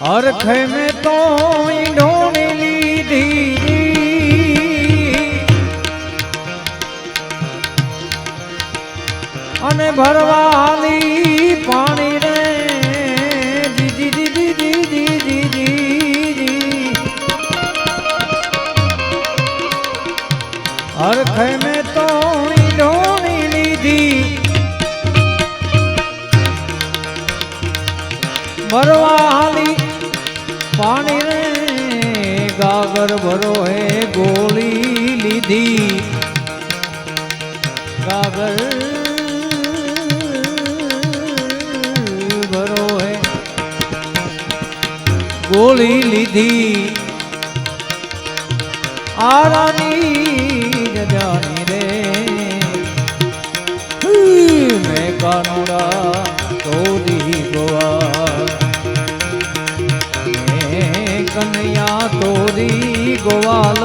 અરખ મેં તો ઈંડોને લીધી. અને ભરવાની પાણી રે દીદી દીદી દીદી દીદી અરખ મેં તો ઈંડોને લીધી. ભરવાની પાણી રે ગાગર ભરો હે ગોળી લીધી ગાગર ભરો હે ગોળી લીધી આરાની જજાની રે મેં કાનુડા તોરી ગોવા કનૈયા તોરી ગોવાલ.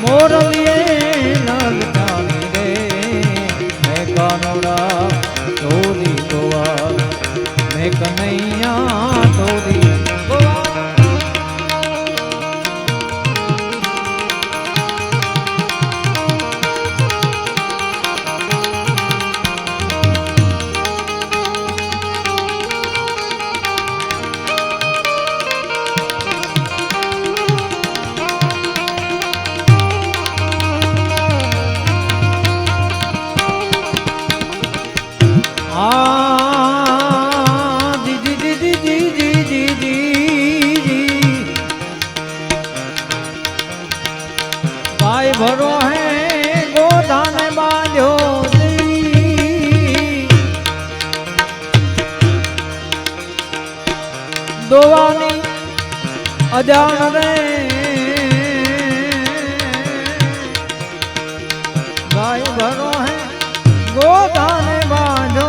મોરલીએ નર જાણી રે મેં કાનુડા તોરી ગોવાલ. મેં કનૈયા તોરી અજાણ રે ભાઈ ભરો હે ગોદાને બાંધો.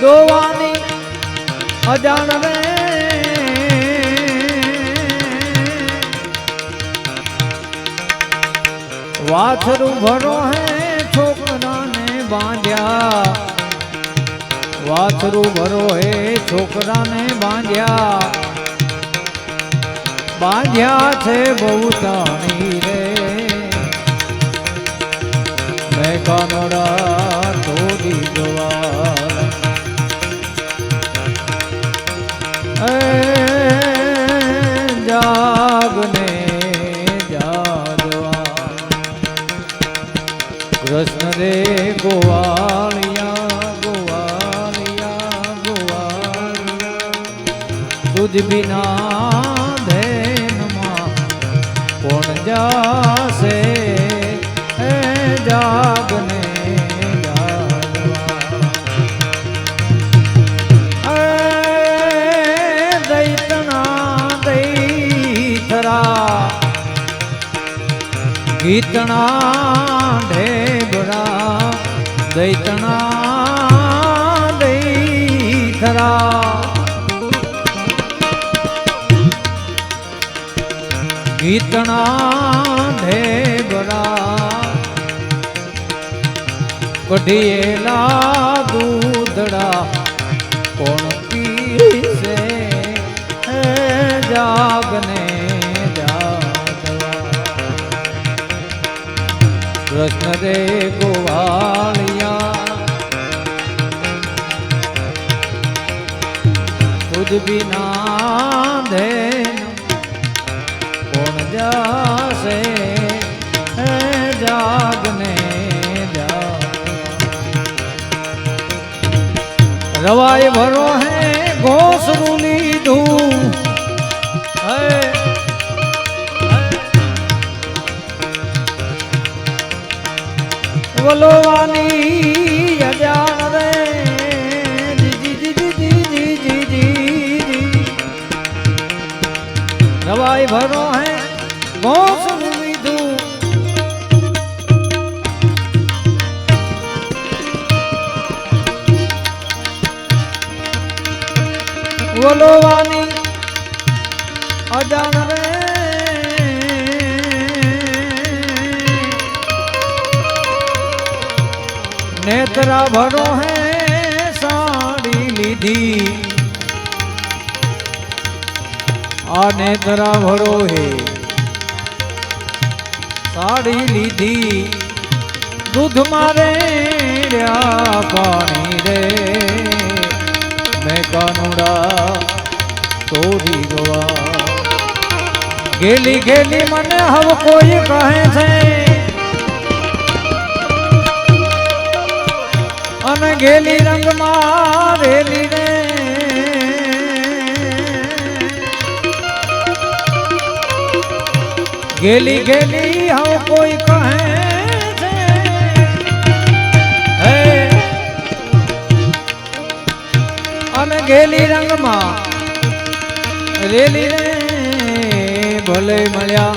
દોવાની અજાણ રે વાછરું ભરો હે, છોકરાને બાંધ્યા. વાછરું ભરો હે છોકરાને બાંધ્યા. બાંધ્યા છે બહુ તાણી રે. મેં કાનોડા તોડી ગવા એ ઈટણા ઢેબરા દૈતણા દઈ ખરા ગીતણા ઢેબરા કઢીએલા દૂધડા रख रे गोवालिया खुद बिना दे कौन जासे जागने जा। रवाए भरो है घोष मुनी धू है বলো আনি નેત્રા ભરો હે સાડી લીધી આ નેત્રા ભરો હે સાડી લીધી દૂધ મારે રહ્યા પાણી રે મેં કાનુડા તોરી ગવા ગેલી ગેલી મને હવે કોઈ કહે છે અને ગેલી રંગ મારેલી રે. ગેલી ગેલી હવે કોઈ કહે ગેલી રંગમાં રેલી રે. ભલે મળ્યા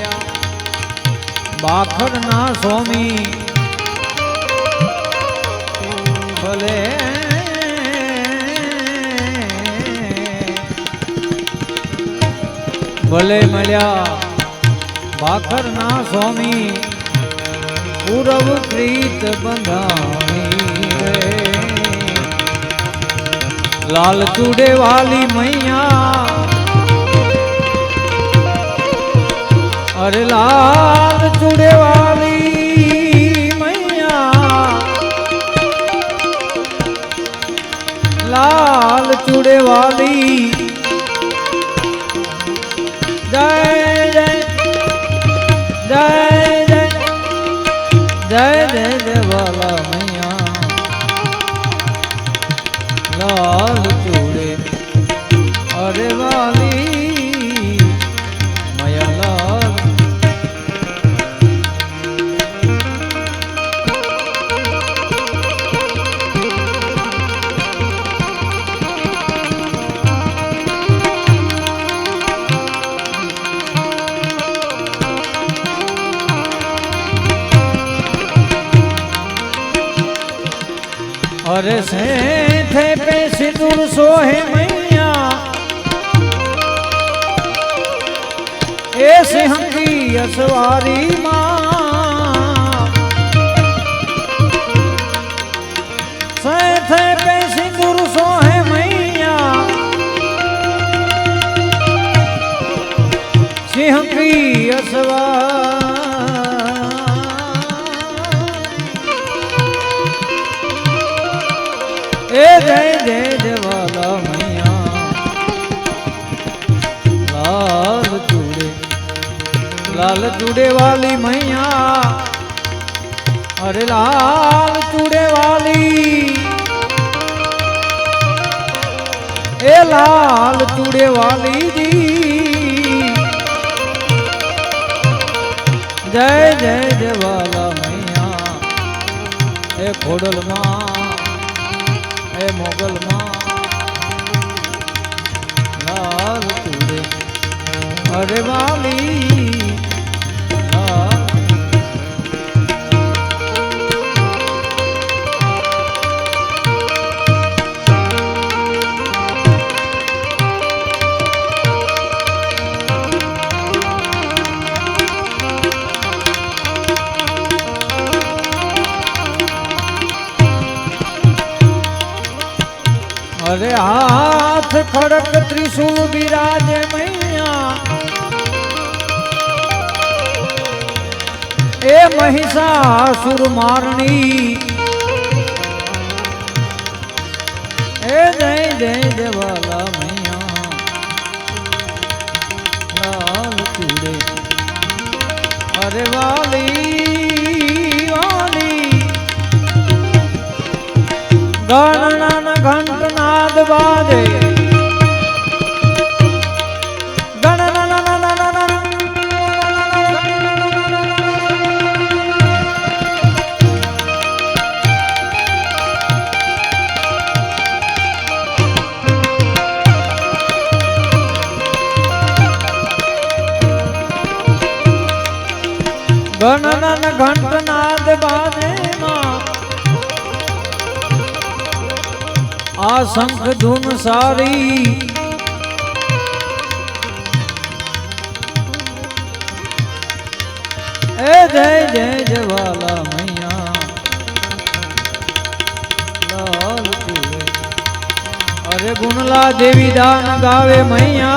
બાખરના સ્વામી ભલે મળ્યા બાખરના સ્વામી પૂરવ પ્રીત બંધાણી રે લાલ ચૂડે વાલી મૈયા અરે લાલ ચૂડે વાલી મૈયા લાલ ચૂડે વાલી જય જય જય જય જય જય સોહે મૈયા એ સિંહકી અસવારી માં સેઠે પે સિંદૂર સોહે મૈયા સિંહકી અસવાર એ જય જય જવાલા મૈયા. લાલ જુડે લાલ જુડે વાલી મૈયા. અરે લાલ જુડે વાલી. એ લાલ જુડે વાલી જી જય જય જવાલા મૈયા. એ ખોડલમાં હે મોગલમાં લાલ અરે વાલી अरे हाथ खड़क त्रिशूल विराज मैया ए महिषासुर मारणी। ए जय जय देवाला मैया लाल चूड़े अरे वाली वाली। गणना घंट ગણન शंख धुन सारी। ए, जय जय, जवाला मैया। अरे गुणला देवी दान गावे मैया।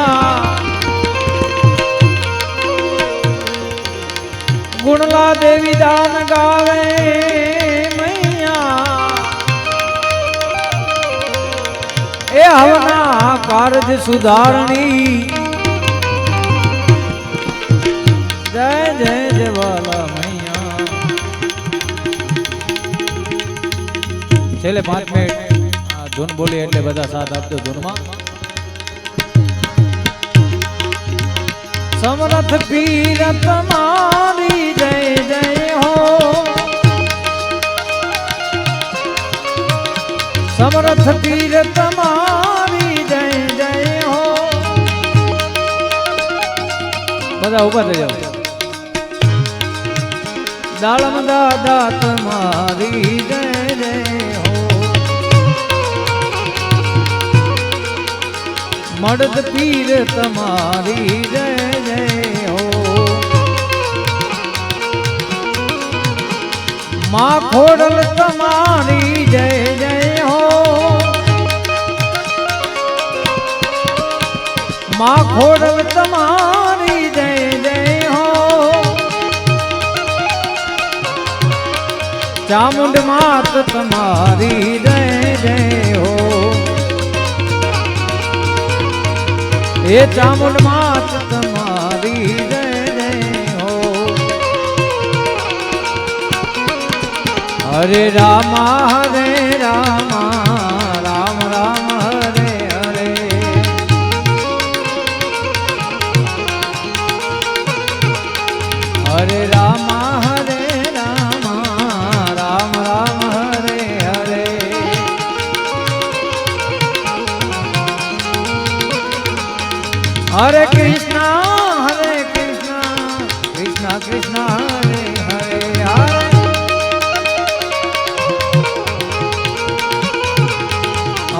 गुणला देवी दान गावे। હવના કારજ સુધારણી જય જય જવાલા મૈયા છેલ્લે પાંચ મિનિટ આ ધૂન બોલી એટલે બધા સાથ આપજો ધૂનમાં સમરથ પીર તમારી જય જય હો સમરથ પીર તમારી બધા ઊભા થઈ જાઓ. દાળમ દાદા તમારી જય જય હો. મળદ પીર તમારી જય જય હો. મા ખોડલ તમારી જય જય હો. મા ખોડલ તમારી ચામુંડ માત તમારી જય જય હો. એ ચામુંડ માત તમારી જય જય હો. હરે રામા હરે રામા.